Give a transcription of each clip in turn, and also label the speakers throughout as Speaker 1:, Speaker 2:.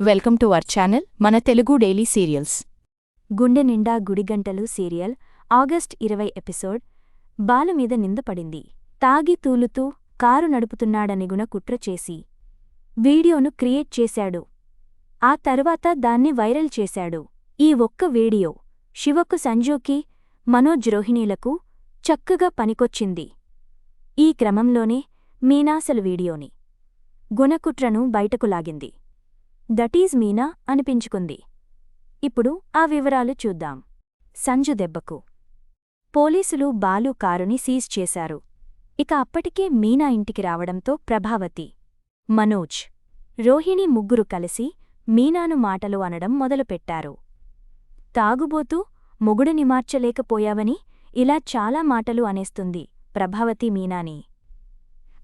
Speaker 1: Welcome to our channel మన Telugu daily serials.
Speaker 2: Gunde Ninda Gudigantalu serial August ఇరవై episode. Balu మీద నిందపడింది తాగి తూలుతూ కారు నడుపుతున్నాడని గుణ కుట్ర చేసి వీడియోను క్రియేట్ చేశాడు. ఆ తరువాత దాన్ని వైరల్ చేశాడు. ఈ ఒక్క వీడియో శివకు సంజూకి మనోజ్ రోహిణీలకు చక్కగా పనికొచ్చింది. ఈ క్రమంలోనే మీనాసలు వీడియోని గుణకుట్రను బయటకు లాగింది. దటీజ్ మీనా అనిపించుకుంది. ఇప్పుడు ఆ వివరాలు చూద్దాం. సంజు దెబ్బకు. పోలీసులు బాలు కారుని సీజ్ చేశారు. ఇక అప్పటికే మీనా ఇంటికి రావడంతో ప్రభావతి మనోజ్ రోహిణి ముగ్గురు కలిసి మీనాను మాటలు అనడం మొదలుపెట్టారు. తాగుబోతూ మొగుడిని మార్చలేకపోయావని ఇలా చాలా మాటలు అనేస్తుంది ప్రభావతి మీనాని.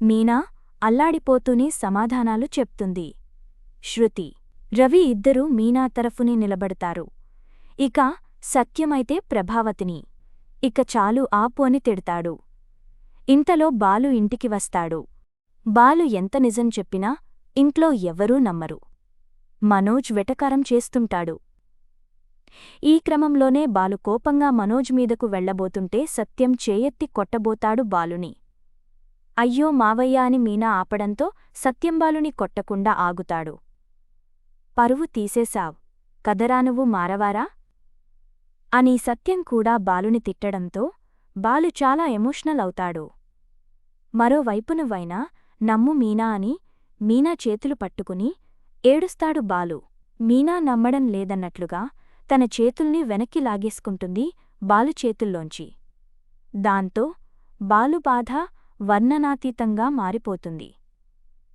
Speaker 2: మీనా అల్లాడిపోతూనే సమాధానాలు చెప్తుంది. శృతి. రవి ఇద్దరూ మీనా తరఫునే నిలబడతారు. ఇక సత్యమైతే ప్రభావతిని. ఇక చాలు ఆపు అని తిడతాడు. ఇంతలో బాలు ఇంటికి వస్తాడు. బాలు ఎంత నిజం చెప్పినా ఇంట్లో ఎవ్వరూ నమ్మరు. మనోజ్ వెటకారం చేస్తుంటాడు. ఈ క్రమంలోనే బాలు కోపంగా మనోజ్ మీదకు వెళ్ళబోతుంటే సత్యం చేయెత్తి కొట్టబోతాడు బాలుని. అయ్యో మావయ్య అని మీనా ఆపడంతో సత్యంబాలుని కొట్టకుండా ఆగుతాడు. పరువు తీసేశావ్. కదరా నువ్వు మారవారా? అని సత్యం కూడా బాలుని తిట్టడంతో బాలు చాలా ఎమోషనల్ అవుతాడు. మరోవైపు నువ్వైనా నమ్ము మీనా అని మీనా చేతులు పట్టుకుని ఏడుస్తాడు బాలు. మీనా నమ్మడం లేదన్నట్లుగా తన చేతుల్ని వెనక్కి లాగేసుకుంటుంది బాలు చేతుల్లోంచి. దాంతో బాలు బాధ వర్ణనాతీతంగా మారిపోతుంది.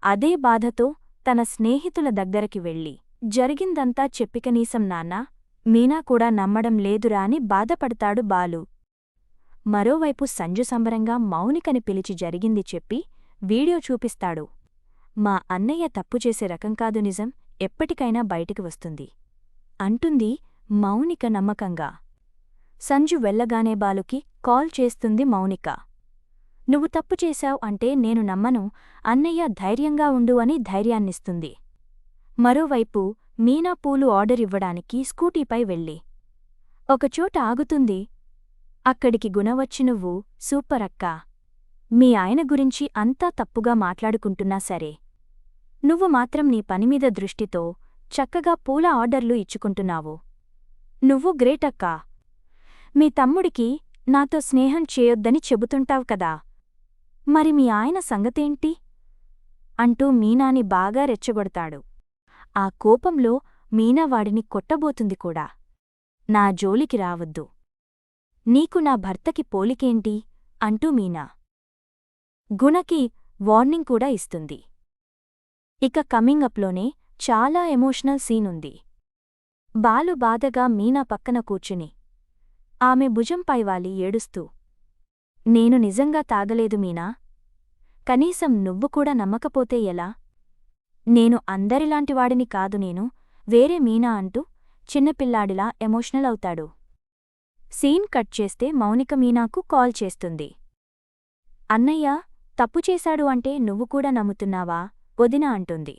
Speaker 2: అదే బాధతో తన స్నేహితుల దగ్గరికి వెళ్ళి జరిగిందంతా చెప్పికనీసం నాన్నా మీనా కూడా నమ్మడం లేదురా అని బాధపడతాడు బాలు. మరోవైపు సంజు సంబరంగా మౌనికని పిలిచి జరిగింది చెప్పి వీడియో చూపిస్తాడు. మా అన్నయ్య తప్పు చేసే రకం కాదు నిజం ఎప్పటికైనా బయటికి వస్తుంది. అంటుంది మౌనిక నమ్మకంగా. సంజు వెళ్ళగానే బాలుకి కాల్ చేస్తుంది మౌనిక. నువ్వు తప్పు చేశావ్ అంటే నేను నమ్మను అన్నయ్య ధైర్యంగా ఉండు అని ధైర్యాన్నిస్తుంది. మరోవైపు మీనా పూలు ఆర్డర్ ఇవ్వడానికి స్కూటీపై వెళ్ళి. ఒకచోట ఆగుతుంది. అక్కడికి గుణవచ్చి నువ్వు సూపర్ అక్కా. మీ ఆయన గురించి అంతా తప్పుగా మాట్లాడుకుంటున్నా సరే. నువ్వు మాత్రం నీ పనిమీద దృష్టితో చక్కగా పూల ఆర్డర్లు ఇచ్చుకుంటున్నావు. నువ్వు గ్రేటక్కా మీ తమ్ముడికి నాతో స్నేహం చేయొద్దని చెబుతుంటావు కదా. మరి మీ ఆయన సంగతేంటి? అంటూ మీనాని బాగా రెచ్చగొడతాడు. ఆ కోపంలో మీనా వాడిని కొట్టబోతుంది కూడా. నా జోలికి రావద్దు. నీకు నా భర్తకి పోలికేంటి? అంటూ మీనా. గుణకి వార్నింగ్ కూడా ఇస్తుంది. ఇక కమింగ్ అప్లోనే చాలా ఎమోషనల్ సీనుంది బాలు బాధగా మీనా పక్కన కూర్చుని. ఆమె భుజంపై వాలి ఏడుస్తూ. నేను నిజంగా తాగలేదు మీనా. కనీసం నువ్వు కూడా నమ్మకపోతే ఎలా? నేను అందరిలాంటివాడిని కాదు నేను వేరే మీనా అంటూ చిన్నపిల్లాడిలా ఎమోషనల్ అవుతాడు. సీన్ కట్ చేస్తే మౌనిక మీనాకు కాల్ చేస్తుంది. అన్నయ్య తప్పు చేశాడు అంటే నువ్వు కూడా నమ్ముతున్నావా? వదిన అంటుంది.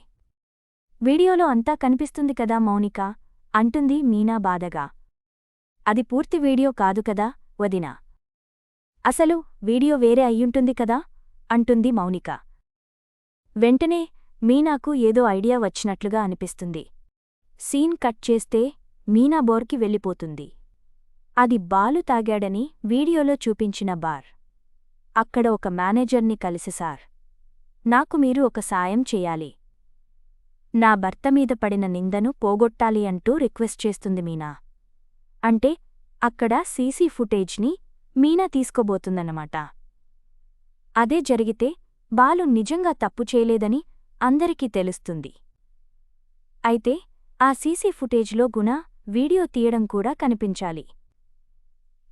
Speaker 2: వీడియోలో అంతా కనిపిస్తుంది కదా మౌనిక అంటుంది మీనా బాధగా. అది పూర్తి వీడియో కాదు కదా వదిన. అసలు వీడియో వేరే అయ్యుంటుంది కదా అంటుంది మౌనిక. వెంటనే మీనాకు ఏదో ఐడియా వచ్చినట్లుగా అనిపిస్తుంది. సీన్ కట్ చేస్తే మీనా బోర్కి వెళ్ళిపోతుంది. అది బాలు తాగాడని వీడియోలో చూపించిన బార్. అక్కడ ఒక మేనేజర్ని కలిసి సార్ నాకు మీరు ఒక సాయం చెయ్యాలి నా భర్త మీద పడిన నిందను పోగొట్టాలి అంటూ రిక్వెస్ట్ చేస్తుంది మీనా. అంటే అక్కడ సీసీ ఫుటేజ్ని మీనా తీసుకోబోతుందన్నమాట. అదే జరిగితే బాలు నిజంగా తప్పు చేయలేదని అందరికీ తెలుస్తుంది. అయితే ఆ సీసీ ఫుటేజ్లో గుణ వీడియో తీయడం కూడా కనిపించాలి.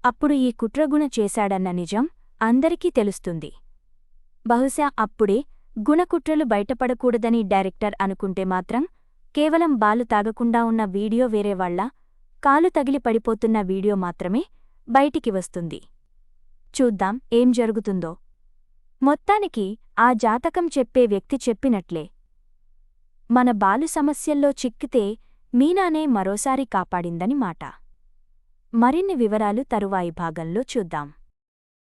Speaker 2: అప్పుడు ఈ కుట్రగుణ చేశాడన్న నిజం అందరికీ తెలుస్తుంది. బహుశా అప్పుడే గుణకుట్రలు బయటపడకూడదని డైరెక్టర్ అనుకుంటే మాత్రం కేవలం బాలు తాగకుండా ఉన్న వీడియో వేరేవాళ్ళ కాలు తగిలి పడిపోతున్న వీడియో మాత్రమే బయటికి వస్తుంది. చూద్దాం ఏం జరుగుతుందో. మొత్తానికి ఆ జాతకం చెప్పే వ్యక్తి చెప్పినట్లే. మన బాలు సమస్యల్లో చిక్కితే మీనానే మరోసారి కాపాడిందని మాట. మరిన్ని వివరాలు తరువాయి భాగంలో చూద్దాం.